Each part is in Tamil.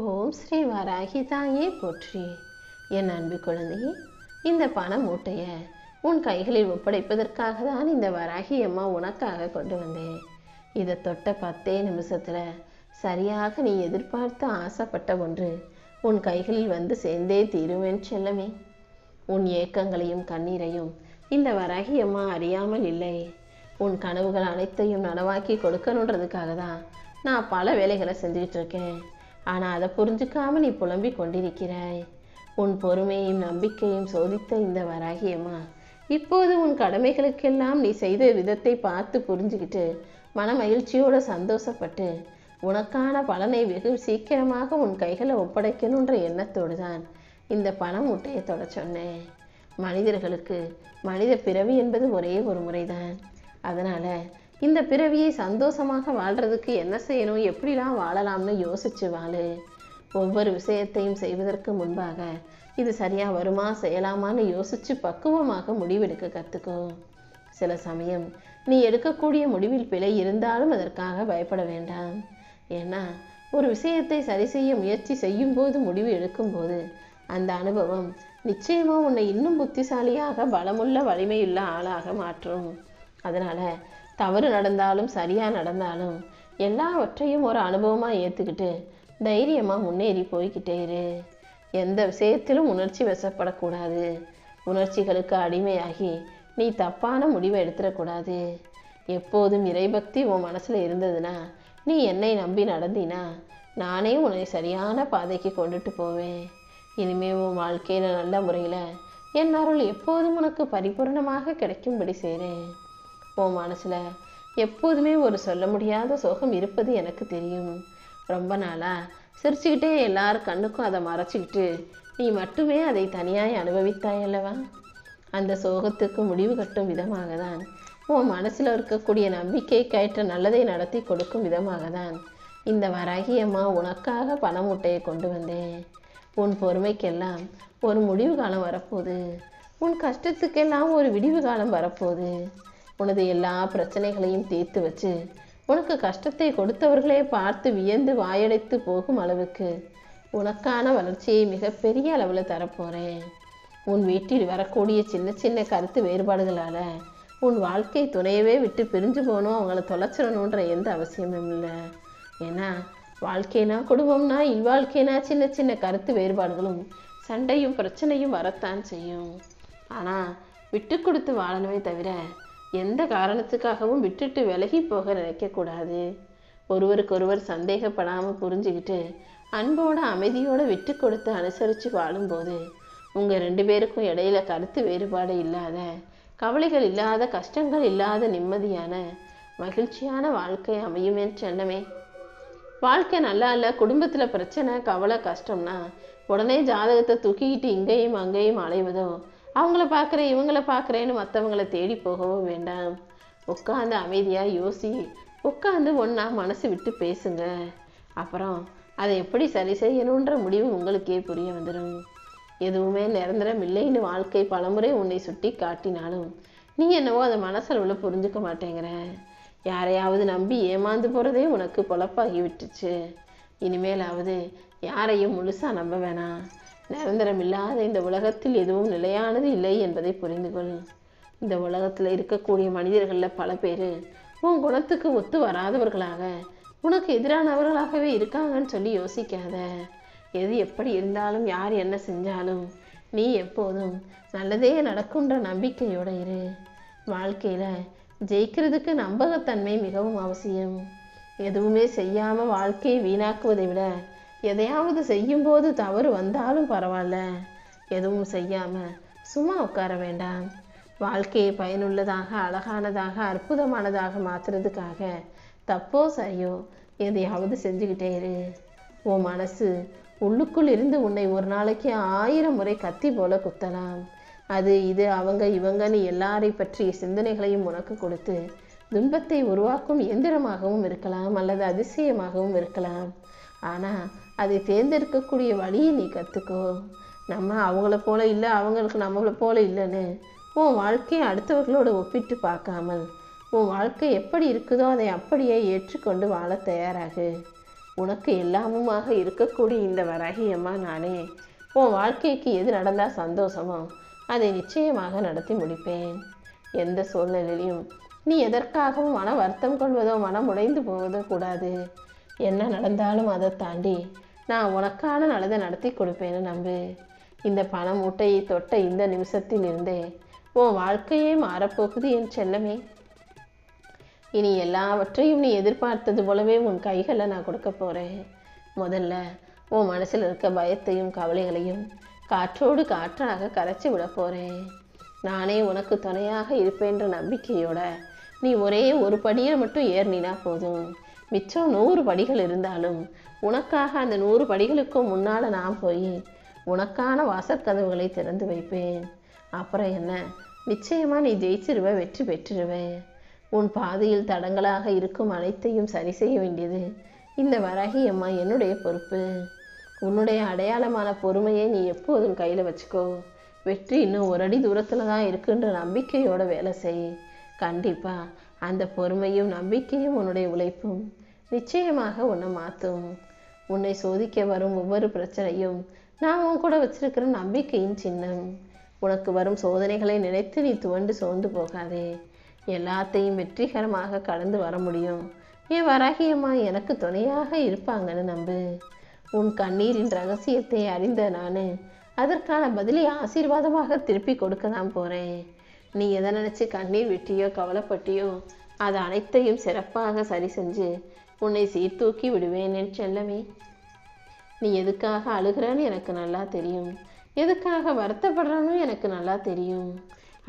ஓம் ஸ்ரீ வராகி தாயே போற்றி. என் அன்பு குழந்தையே இந்த பண மூட்டையை. உன் கைகளில் ஒப்படைப்பதற்காக தான் இந்த வராகி அம்மா உனக்காக கொண்டு வந்தேன். இதை தொட்ட பத்தே நிமிஷத்தில் சரியாக நீ எதிர்பார்த்து ஆசைப்பட்ட ஒன்று உன் கைகளில் வந்து சேர்ந்தே தீருவேன் செல்லமே. உன் ஏக்கங்களையும் கண்ணீரையும் இந்த வராகி அம்மா அறியாமல் இல்லை. உன் கனவுகள் அனைத்தையும் நனவாக்கி கொடுக்கணுன்றதுக்காக தான் நான் பல வேலைகளை செஞ்சுக்கிட்டு இருக்கேன். ஆனால் அதை புரிஞ்சுக்காம நீ புலம்பி கொண்டிருக்கிறாய். உன் பொறுமையும் நம்பிக்கையும் சோதித்த இந்த வராகியம்மா இப்போது உன் கடமைகளுக்கெல்லாம் நீ செய்த விதத்தை பார்த்து புரிஞ்சுக்கிட்டு மன மகிழ்ச்சியோடு சந்தோஷப்பட்டு உனக்கான பலனை வெகு சீக்கிரமாக உன் கைகளை ஒப்படைக்கணுன்ற எண்ணத்தோடு தான் இந்த பணம் மூட்டையை தொட சொன்னேன். மனிதர்களுக்கு மனித பிறவி என்பது ஒரே ஒரு முறைதான். அதனால் இந்த பிறவியை சந்தோஷமாக வாழ்றதுக்கு என்ன செய்யணும்? எப்படிலாம் வாழலாம்னு யோசிச்சு வாழு. ஒவ்வொரு விஷயத்தையும் செய்வதற்கு முன்பாக இது சரியா வருமா செய்யலாமான்னு யோசிச்சு பக்குவமாக முடிவெடுக்க கற்றுக்கோ சில சமயம் நீ எடுக்கக்கூடிய முடிவில் பிழை இருந்தாலும் அதற்காக பயப்பட வேண்டாம். ஏன்னா ஒரு விஷயத்தை சரி செய்ய முயற்சி செய்யும் போது முடிவு எடுக்கும்போது அந்த அனுபவம் நிச்சயமாக உன்னை இன்னும் புத்திசாலியாக பலமுள்ள வலிமையுள்ள ஆளாக மாற்றும். அதனால தவறு நடந்தாலும் சரியாக நடந்தாலும் எல்லாவற்றையும் ஒரு அனுபவமாக ஏற்றுக்கிட்டு தைரியமாக முன்னேறி போய்கிட்டே இரு. எந்த விஷயத்திலும் உணர்ச்சி வசப்படக்கூடாது. உணர்ச்சிகளுக்கு அடிமையாகி நீ தப்பான முடிவை எடுத்துடக்கூடாது. எப்போதும் இறைபக்தி உன் மனசில் இருந்ததுன்னா நீ என்னை நம்பி நடந்தினா நானே உன்னை சரியான பாதைக்கு கொண்டுட்டு போவேன். இனிமே உன் வாழ்க்கையில் நல்ல முறையில் என் அருள் எப்போதும் உனக்கு பரிபூரணமாக கிடைக்கும்படி செய்கிறேன் உன் மனசில். எப்போதுமே ஒரு சொல்ல முடியாத சோகம் இருப்பது எனக்கு தெரியும். ரொம்ப நாளாக சிரிச்சுக்கிட்டே எல்லார் கண்ணுக்கும் அதை மறைச்சிக்கிட்டு நீ மட்டுமே அதை தனியாய் அனுபவித்தாய் அல்லவா? அந்த சோகத்துக்கு முடிவு கட்டும் விதமாக தான் உன் மனசில் இருக்கக்கூடிய நம்பிக்கை கயிற்ற நல்லதை நடத்தி கொடுக்கும் விதமாக தான் இந்த வராகியம்மா உனக்காக பண மூட்டையை கொண்டு வந்தேன். உன் பொறுமைக்கெல்லாம் ஒரு முடிவு காலம் வரப்போகுது. உன் கஷ்டத்துக்கெல்லாம் ஒரு விடிவு காலம் வரப்போகுது. உனது எல்லா பிரச்சனைகளையும் தீர்த்து வச்சு உனக்கு கஷ்டத்தை கொடுத்தவர்களே பார்த்து வியந்து வாயடைத்து போகும் அளவுக்கு உனக்கான வளர்ச்சியை மிகப்பெரிய அளவில் தரப்போகிறேன் உன் வீட்டில் வரக்கூடிய சின்ன சின்ன கருத்து வேறுபாடுகளால் உன் வாழ்க்கை துணையவே விட்டு பிரிஞ்சு போகணும் அவங்கள தொலைச்சிடணுன்ற எந்த அவசியமும் இல்லை. ஏன்னா வாழ்க்கைனா குடும்பம்னா இல்வாழ்க்கைனா சின்ன சின்ன கருத்து வேறுபாடுகளும் சண்டையும் பிரச்சனையும் வரத்தான் செய்யும். ஆனால் விட்டு கொடுத்து வாழணுமே தவிர எந்த காரணத்துக்காகவும் விட்டுட்டு விலகி போக நினைக்கக்கூடாது. ஒருவருக்கொருவர் சந்தேகப்படாமல் புரிஞ்சுக்கிட்டு அன்போட அமைதியோடு விட்டு கொடுத்து அனுசரித்து வாழும்போது உங்கள் ரெண்டு பேருக்கும் இடையில கருத்து வேறுபாடு இல்லாத கவலைகள் இல்லாத கஷ்டங்கள் இல்லாத நிம்மதியான மகிழ்ச்சியான வாழ்க்கை அமையுமே செல்லமே. வாழ்க்கை நல்லா இல்லை குடும்பத்தில் பிரச்சனை கவலை கஷ்டம்னா உடனே ஜாதகத்தை தூக்கிக்கிட்டு இங்கேயும் அங்கேயும் அலைவதோ அவங்கள பார்க்குறேன் இவங்கள பார்க்குறேன்னு மற்றவங்கள தேடி போகவும் வேண்டாம். உட்காந்து அமைதியாக யோசி உட்காந்து ஒன்றா மனசு விட்டு பேசுங்க. அப்புறம் அதை எப்படி சரி செய்யணுன்ற முடிவு உங்களுக்கே புரிய வந்துடும் எதுவுமே நிரந்தரம் இல்லைன்னு வாழ்க்கை பலமுறை உன்னை சுட்டி காட்டினாலும் நீ என்னவோ அதை மனசளவில் புரிஞ்சுக்க மாட்டேங்கிற. யாரையாவது நம்பி ஏமாந்து போகிறதே உனக்கு பொழப்பாகி விட்டுச்சு. இனிமேலாவது யாரையும் முழுசாக நம்ப வேணாம். நிரந்தரம் இல்லாத இந்த உலகத்தில் எதுவும் நிலையானது இல்லை என்பதை புரிந்து கொள். இந்த உலகத்தில் இருக்கக்கூடிய மனிதர்களில் பல பேர் உன் குணத்துக்கு ஒத்து வராதவர்களாக உனக்கு எதிரானவர்களாகவே இருக்காங்கன்னு சொல்லி யோசிக்காத. எது எப்படி இருந்தாலும் யார் என்ன செஞ்சாலும் நீ எப்போதும் நல்லதே நடக்குன்ற நம்பிக்கையோட இரு. வாழ்க்கையில் ஜெயிக்கிறதுக்கு நம்பகத்தன்மை மிகவும் அவசியம். எதுவுமே செய்யாமல் வாழ்க்கையை வீணாக்குவதை விட எதையாவது செய்யும்போது தவறு வந்தாலும் பரவாயில்ல. எதுவும் செய்யாமல் சும்மா உட்கார வேண்டாம். வாழ்க்கையை பயனுள்ளதாக அழகானதாக அற்புதமானதாக மாற்றுறதுக்காக தப்போ சரியோ எதையாவது செஞ்சுக்கிட்டே இரு. உன் மனசு உள்ளுக்குள் இருந்து உன்னை ஒரு நாளைக்கு ஆயிரம் முறை கத்தி போல குத்தலாம். அது இது அவங்க இவங்கன்னு எல்லாரை பற்றிய சிந்தனைகளையும் உனக்கு கொடுத்து துன்பத்தை உருவாக்கும் இயந்திரமாகவும் இருக்கலாம் அல்லது அதிசயமாகவும் இருக்கலாம். ஆனால் அதை தேர்ந்தெடுக்கக்கூடிய வழியை நீ கற்றுக்கோ நம்ம அவங்கள போல இல்லை அவங்களுக்கு நம்மளை போல இல்லைன்னு உன் வாழ்க்கையை அடுத்தவர்களோட ஒப்பிட்டு பார்க்காமல் உன் வாழ்க்கை எப்படி இருக்குதோ அதை அப்படியே ஏற்றுக்கொண்டு வாழ தயாராகு. உனக்கு எல்லாமுமாக இருக்கக்கூடிய இந்த வராகியம்மா நானே. உன் வாழ்க்கைக்கு எது நடந்தால் சந்தோஷமோ அதை நிச்சயமாக நடத்தி முடிப்பேன். எந்த சூழ்நிலையிலும் நீ எதற்காகவும் மன வருத்தம் கொள்வதோ மனம் உடைந்து போவதோ கூடாது. என்ன நடந்தாலும் அதை தாண்டி நான் உனக்கான நல்லதை நடத்தி கொடுப்பேன்னு நம்பு. இந்த பண மூட்டையை தொட்ட இந்த நிமிஷத்தில் இருந்தே உன் வாழ்க்கையே மாறப்போகுது என் செல்லமே. இனி எல்லாவற்றையும் நீ எதிர்பார்த்தது போலவே உன் கைகளை நான் கொடுக்க போகிறேன் முதல்ல உன் மனசில் இருக்க பயத்தையும் கவலைகளையும் காற்றோடு காற்றாக கரைச்சி விட போகிறேன் நானே உனக்கு துணையாக இருப்பேன்ற நம்பிக்கையோட நீ ஒரே ஒரு படியில் மட்டும் ஏறினா போதும். மிச்சம் நூறு படிகள் இருந்தாலும் உனக்காக அந்த நூறு படிகளுக்கும் முன்னால் நான் போய் உனக்கான வாசற்கதவுகளை திறந்து வைப்பேன். அப்புறம் என்ன? நிச்சயமாக நீ ஜெயிச்சிருவ வெற்றி பெற்றிருவேன் உன் பாதையில் தடங்களாக இருக்கும் அனைத்தையும் சரி செய்ய வேண்டியது இந்த வரகி அம்மா என்னுடைய பொறுப்பு. உன்னுடைய அடையாளமான பொறுமையை நீ எப்போதும் கையில் வச்சுக்கோ. வெற்றி இன்னும் ஒரு அடி தூரத்தில் தான் இருக்குன்ற நம்பிக்கையோட வேலை செய். கண்டிப்பாக அந்த பொறுமையும் நம்பிக்கையும் உன்னுடைய உழைப்பும் நிச்சயமாக உன்னை மாற்றும் உன்னை சோதிக்க வரும் ஒவ்வொரு பிரச்சனையும் நான் உன் கூட வச்சிருக்கிற நம்பிக்கையின் சின்னம். உனக்கு வரும் சோதனைகளை நினைத்து நீ துவண்டு சோர்ந்து போகாதே. எல்லாத்தையும் வெற்றிகரமாக கடந்து வர முடியும். என் வராகியம்மா எனக்கு துணையாக இருப்பாங்கன்னு நம்பு. உன் கண்ணீரின் ரகசியத்தை அறிந்த நான் அதற்கான பதிலை ஆசீர்வாதமாக திருப்பி கொடுக்க தான் போகிறேன் நீ எதை நினச்சி கண்ணீர் விட்டியோ கவலைப்பட்டியோ அது அனைத்தையும் சிறப்பாக சரி செஞ்சு உன்னை சீர்தூக்கி விடுவேன் என் செல்லமே. நீ எதுக்காக அழுகிறான்னு எனக்கு நல்லா தெரியும். எதுக்காக வருத்தப்படுறன்னு எனக்கு நல்லா தெரியும்.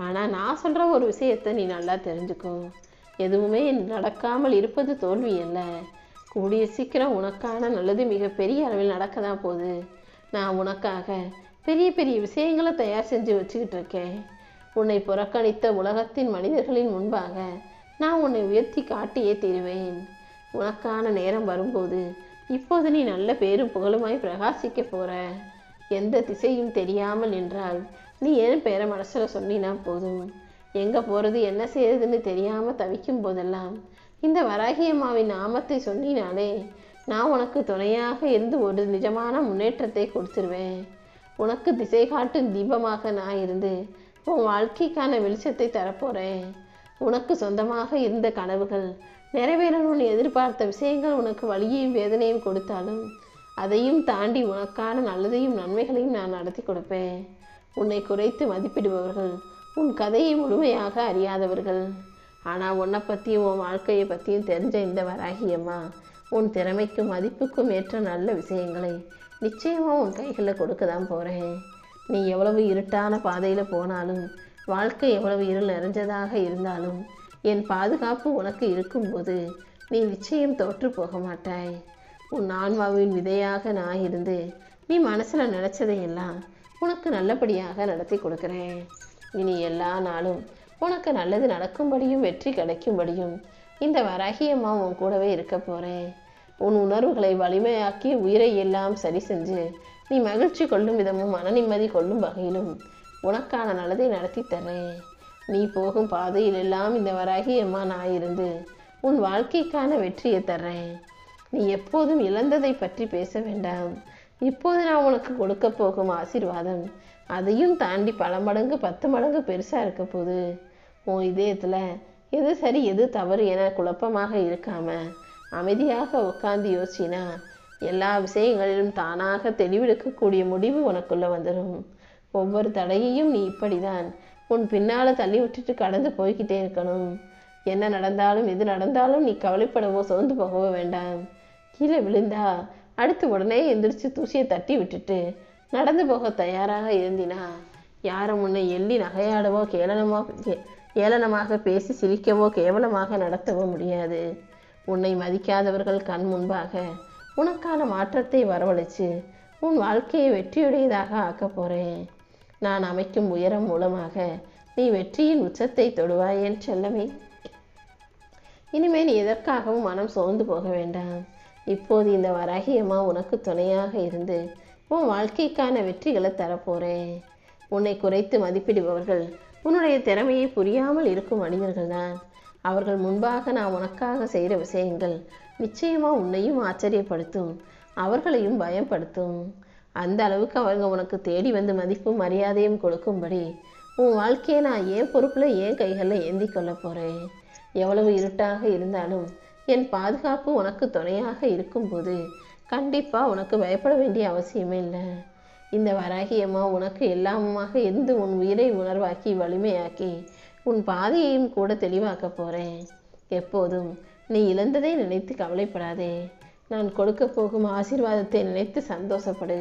ஆனால் நான் சொல்கிற ஒரு விஷயத்தை நீ நல்லா தெரிஞ்சுக்கோ. எதுவுமே நடக்காமல் இருப்பது தோல்வி அல்ல. கூடிய சீக்கிரம் உனக்கான நல்லது மிகப்பெரிய அளவில் நடக்க தான் போகுது. நான் உனக்காக பெரிய பெரிய விஷயங்களை தயார் செஞ்சு வச்சுக்கிட்டு இருக்கேன். உன்னை புறக்கணித்த உலகத்தின் மனிதர்களின் முன்பாக நான் உன்னை உயர்த்தி காட்டியே தீருவேன். உனக்கான நேரம் வரும்போது இப்போது நீ நல்ல பேரும் புகழுமாய் பிரகாசிக்க போற. எந்த திசையும் தெரியாமல் நின்றால் நீ ஏன் பேரை மனசில் சொன்னினா போதும்? எங்கே போகிறது என்ன செய்யறதுன்னு தெரியாமல் தவிக்கும் போதெல்லாம் இந்த வராகியம்மாவின் நாமத்தை சொன்னினாலே நான் உனக்கு துணையாக இருந்து ஒரு நிஜமான முன்னேற்றத்தை கொடுத்துருவேன். உனக்கு திசை காட்டும் தீபமாக நான் இருந்து உன் வாழ்க்கைக்கான வெளிச்சத்தை தரப்போகிறேன் உனக்கு சொந்தமாக இருந்த கனவுகள் நிறைவேறணும்னு எதிர்பார்த்த விஷயங்கள் உனக்கு வலியையும் வேதனையும் கொடுத்தாலும் அதையும் தாண்டி உனக்கான நல்லதையும் நன்மைகளையும் நான் நடத்தி கொடுப்பேன். உன்னை குறைத்து மதிப்பிடுபவர்கள் உன் கதையை முழுமையாக அறியாதவர்கள். ஆனால் உன்னை பற்றியும் உன் வாழ்க்கையை பற்றியும் தெரிஞ்ச இந்த வராகியம்மா உன் திறமைக்கும் மதிப்புக்கும் ஏற்ற நல்ல விஷயங்களை நிச்சயமாக உன் கைகளில் கொடுக்க தான் போகிறேன் நீ எவ்வளவு இருட்டான பாதையில் போனாலும் வாழ்க்கை எவ்வளவு இருள் நிறைஞ்சதாக இருந்தாலும் என் பாதுகாப்பு உனக்கு இருக்கும்போது நீ நிச்சயம் தோற்று போக மாட்டாய். உன் ஆன்மாவின் விதையாக நான் இருந்து நீ மனசில் நினச்சதையெல்லாம் உனக்கு நல்லபடியாக நடத்தி கொடுக்குறேன். இனி எல்லா நாளும் உனக்கு நல்லது நடக்கும்படியும் வெற்றி கிடைக்கும்படியும் இந்த வராகியம்மா உன் கூடவே இருக்க போகிறேன் உன் உணர்வுகளை வலிமையாக்கி உயிரை எல்லாம் சரி செஞ்சு நீ மகிழ்ச்சி கொள்ளும் விதமும் மன நிம்மதி கொள்ளும் வகையிலும் உனக்கான நல்லதை நடத்தி தரேன் நீ போகும் பாதையில் எல்லாம் இந்த வராகியம்மா நான் இருந்து உன் வாழ்க்கைக்கான வெற்றியை தர்றேன். நீ எப்போதும் இழந்ததை பற்றி பேச வேண்டாம். இப்போது நான் உனக்கு கொடுக்க போகும் ஆசீர்வாதம். அதையும் தாண்டி பல மடங்கு பத்து மடங்கு பெருசாக இருக்க போது உன் இதயத்தில் எது சரி எது தவறு என குழப்பமாக இருக்காம அமைதியாக உட்காந்து யோசிச்சினா எல்லா விஷயங்களிலும் தானாக தெளிவெடுக்கக்கூடிய முடிவு உனக்குள்ளே வந்துடும் ஒவ்வொரு தடையையும் நீ இப்படிதான் உன் பின்னால் தள்ளி விட்டுட்டு கடந்து போய்கிட்டே இருக்கணும். என்ன நடந்தாலும் எது நடந்தாலும் நீ கவலைப்படவோ சோர்ந்து போகவோ வேண்டாம். கீழே விழுந்தா அடுத்து உடனே எந்திரிச்சு தூசியை தட்டி விட்டுட்டு நடந்து போக தயாராக இருந்தினா யாரும் உன்னை எள்ளி நகையாடவோ கேளனமோ கே- ஏளனமாக பேசி சிரிக்கவோ கேவலமாக நடத்தவோ முடியாது. உன்னை மதிக்காதவர்கள் கண் முன்பாக உனக்கான மாற்றத்தை வரவழைச்சு உன் வாழ்க்கையை வெற்றியுடையதாக ஆக்கப் போறேன். நான் அமைக்கும் உயரம் மூலமாக நீ வெற்றியின் உச்சத்தை தொடுவாய் என் செல்லமே. இனிமேல் நீ எதற்காகவும் மனம் சோர்ந்து போக வேண்டாம். இப்போது இந்த வராகியம்மா உனக்கு துணையாக இருந்து உன் வாழ்க்கைக்கான வெற்றிகளை தரப்போகிறேன் உன்னை குறைத்து மதிப்பிடுபவர்கள் உன்னுடைய திறமையை புரியாமல் இருக்கும் மனிதர்கள்தான் அவர்கள் முன்பாக நான் உனக்காக செய்கிற விஷயங்கள் நிச்சயமாக உன்னையும் ஆச்சரியப்படுத்தும் அவர்களையும் பயப்படுத்தும் அந்த அளவுக்கு அவங்க உனக்கு தேடி வந்து மதிப்பும் மரியாதையும் கொடுக்கும்படி உன் வாழ்க்கையை நான் ஏன் பொறுப்பில் ஏன் கைகளில் ஏந்தி கொள்ள போகிறேன் எவ்வளவு இருட்டாக இருந்தாலும் என் பாதுகாப்பு உனக்கு துணையாக இருக்கும்போது கண்டிப்பாக உனக்கு பயப்பட வேண்டிய அவசியமே இல்லை. இந்த வராகியம்மா உனக்கு எல்லாமுமாக இருந்து உன் உயிரை உணர்வாக்கி வலிமையாக்கி உன் பாதையையும் கூட தெளிவாக்க போகிறேன் எப்போதும் நீ இழந்ததை நினைத்து கவலைப்படாதே. நான் கொடுக்க போகும் ஆசீர்வாதத்தை நினைத்து சந்தோஷப்படு.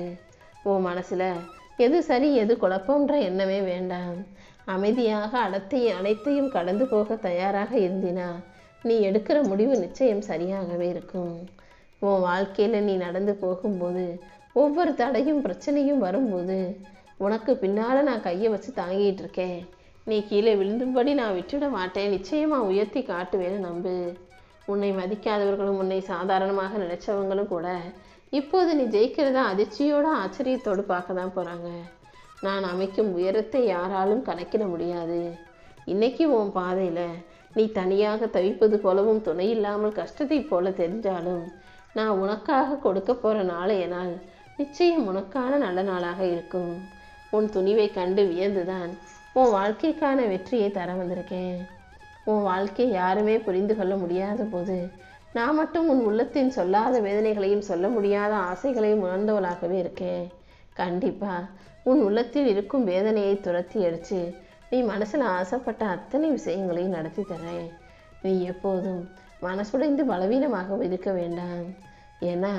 உன் மனசில் எது சரி எது குழப்பம்ன்ற எண்ணமே வேண்டாம். அமைதியாக அடத்தையும் அனைத்தையும் கடந்து போக தயாராக இருந்தினா நீ எடுக்கிற முடிவு நிச்சயம் சரியாகவே இருக்கும். உன் வாழ்க்கையில் நீ நடந்து போகும்போது ஒவ்வொரு தடையும் பிரச்சனையும் வரும்போது உனக்கு பின்னால் நான் கையை வச்சு தாங்கிட்டு இருக்கேன். நீ கீழே விழுந்தும்படி நான் விட்டுட மாட்டேன். நிச்சயமாக உயர்த்தி காட்டுவேன்னு நம்பு. உன்னை மதிக்காதவர்களும் உன்னை சாதாரணமாக நினைச்சவங்களும் கூட இப்போது நீ ஜெயிக்கிறதா அதிர்ச்சியோட ஆச்சரியத்தோடு பார்க்க தான் போகிறாங்க நான் அமைக்கும் உயரத்தை யாராலும் கணக்கிட முடியாது. இன்னைக்கு உன் பாதையில் நீ தனியாக தவிப்பது போலவும் துணை இல்லாமல் கஷ்டத்தை போல தெரிஞ்சாலும் நான் உனக்காக கொடுக்க போகிற நாளைய நிச்சயம் உனக்கான நல்ல நாளாக இருக்கும். உன் துணிவை கண்டு வியந்துதான் உன் வாழ்க்கைக்கான வெற்றியை தர வந்திருக்கேன். உன் வாழ்க்கை யாருமே புரிந்து கொள்ள முடியாத போது நான் மட்டும் உன் உள்ளத்தின் சொல்லாத வேதனைகளையும் சொல்ல முடியாத ஆசைகளையும் உணர்ந்தவளாகவே இருக்கேன். கண்டிப்பா உன் உள்ளத்தில் இருக்கும் வேதனையை துரத்தி அடிச்சு நீ மனசில் ஆசைப்பட்ட அத்தனை விஷயங்களையும் நடத்தி தரேன். நீ எப்போதும் மனசுடைந்து பலவீனமாக இருக்க வேண்டாம். ஏன்னா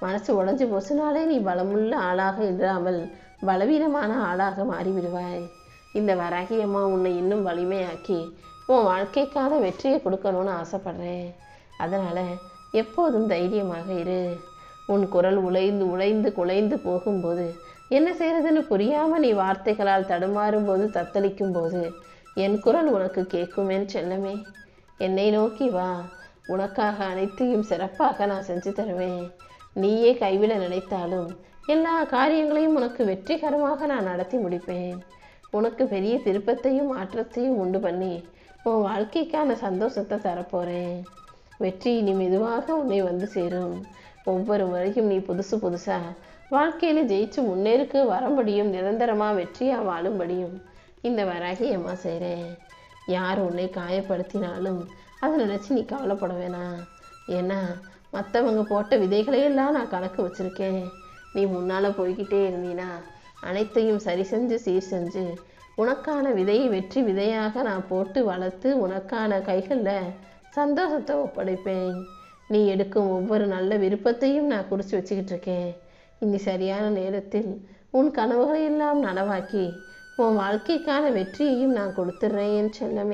மனசு உடஞ்சி போச்சுனாலே நீ பலமுள்ள ஆளாக இல்லாமல் பலவீனமான ஆளாக மாறிவிடுவாய். இந்த வராகியம்மா உன்னை இன்னும் வலிமையாக்கி உன் வாழ்க்கைக்கான வெற்றியை கொடுக்கணும்னு ஆசைப்படுறேன். அதனால் எப்போதும் தைரியமாக இரு. உன் குரல் உழைந்து உழைந்து குலைந்து போகும்போது என்ன செய்கிறதுன்னு புரியாமல் நீ வார்த்தைகளால் தடுமாறும் போது தத்தளிக்கும் போது என் குரல் உனக்கு கேட்குமேன் செல்லமே. என்னை நோக்கி வா. உனக்காக அனைத்தையும் சிறப்பாக நான் செஞ்சு தருவேன். நீயே கைவிட நினைத்தாலும் எல்லா காரியங்களையும் உனக்கு வெற்றிகரமாக நான் நடத்தி முடிப்பேன். உனக்கு பெரிய திருப்பத்தையும் மாற்றத்தையும் உண்டு பண்ணி உன் வாழ்க்கைக்கான சந்தோஷத்தை தரப்போகிறேன் வெற்றி இனி மெதுவாக உன்னை வந்து சேரும். ஒவ்வொரு முறையும் நீ புதுசு புதுசாக வாழ்க்கையில் ஜெயிச்சு முன்னேறுக்கு வரம்படியும் நிரந்தரமாக வெற்றியாக வாழும்படியும் இந்த வராகி அம்மா செய்கிறேன் யார் உன்னை காயப்படுத்தினாலும் அதை நினச்சி நீ கவலைப்பட வேணாம் ஏன்னா மற்றவங்க போட்ட விதைகளையெல்லாம் நான் கணக்கு வச்சுருக்கேன். நீ முன்னால் போய்கிட்டே இருந்தீனா அனைத்தையும் சரி செஞ்சு சீர் செஞ்சு உனக்கான விதையை வெற்றி விதையாக நான் போட்டு வளர்த்து உனக்கான கைகளில் சந்தோஷத்தை ஒப்படைப்பேன். நீ எடுக்கும் ஒவ்வொரு நல்ல விருப்பத்தையும் நான் குறித்து வச்சுக்கிட்டு இருக்கேன். இனி சரியான நேரத்தில் உன் கனவுகளை எல்லாம் நனவாக்கி உன் வாழ்க்கைக்கான வெற்றியையும் நான் கொடுத்துட்றேன் செல்லமே.